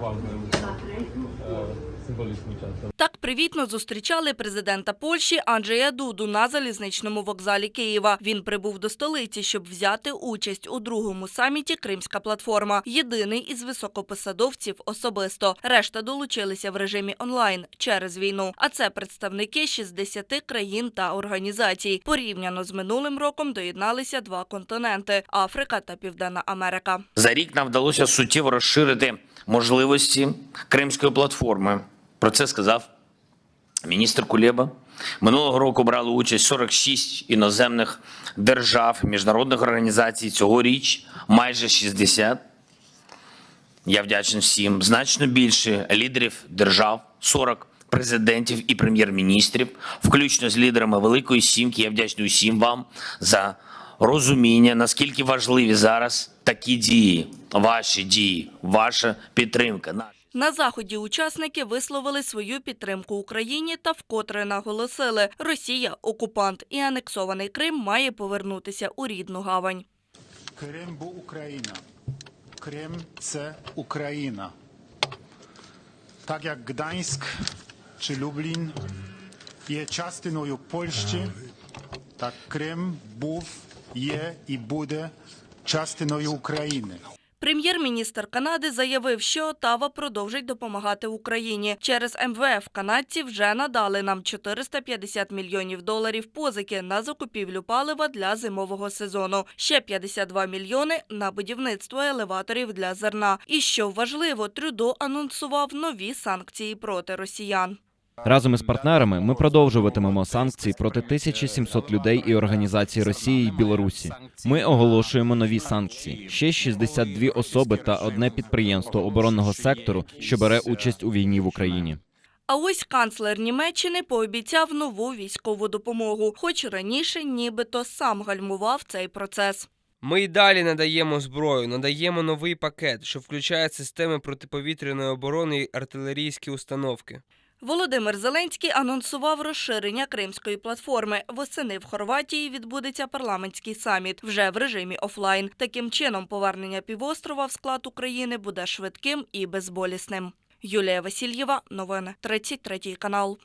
ważnym, e, symbolicznym czasem. Так привітно зустрічали президента Польщі Анджея Дуду на залізничному вокзалі Києва. Він прибув до столиці, щоб взяти участь у другому саміті Кримська платформа. Єдиний із високопосадовців особисто. Решта долучилися в режимі онлайн через війну. А це представники 60 країн та організацій. Порівняно з минулим роком доєдналися два континенти Африка та Південна Америка. За рік нам вдалося суттєво розширити можливості Кримської платформи. Про це сказав міністр Кулєба. Минулого року брали участь 46 іноземних держав, міжнародних організацій. Цьогоріч майже 60. Я вдячний всім. Значно більше лідерів держав, 40 президентів і прем'єр-міністрів, включно з лідерами Великої Сімки. Я вдячний усім вам за розуміння, наскільки важливі зараз такі дії, ваші дії, ваша підтримка. На заході учасники висловили свою підтримку Україні та вкотре наголосили: Росія окупант і анексований Крим має повернутися у рідну гавань. Крим бо Україна. Крим це Україна. Так як Гданськ чи Люблін є частиною Польщі, так Крим був, є і буде частиною України. Прем'єр-міністр Канади заявив, що Отава продовжить допомагати Україні. Через МВФ канадці вже надали нам 450 мільйонів доларів позики на закупівлю палива для зимового сезону. Ще 52 мільйони на будівництво елеваторів для зерна. І що важливо, Трюдо анонсував нові санкції проти росіян. Разом із партнерами ми продовжуватимемо санкції проти 1700 людей і організацій Росії і Білорусі. Ми оголошуємо нові санкції. Ще 62 особи та одне підприємство оборонного сектору, що бере участь у війні в Україні. А ось канцлер Німеччини пообіцяв нову військову допомогу, хоч раніше нібито сам гальмував цей процес. Ми й далі надаємо зброю, надаємо новий пакет, що включає системи протиповітряної оборони і артилерійські установки. Володимир Зеленський анонсував розширення кримської платформи. Восени в Хорватії відбудеться парламентський саміт вже в режимі офлайн. Таким чином, повернення півострова в склад України буде швидким і безболісним. Юлія Васильєва, новини 33 канал.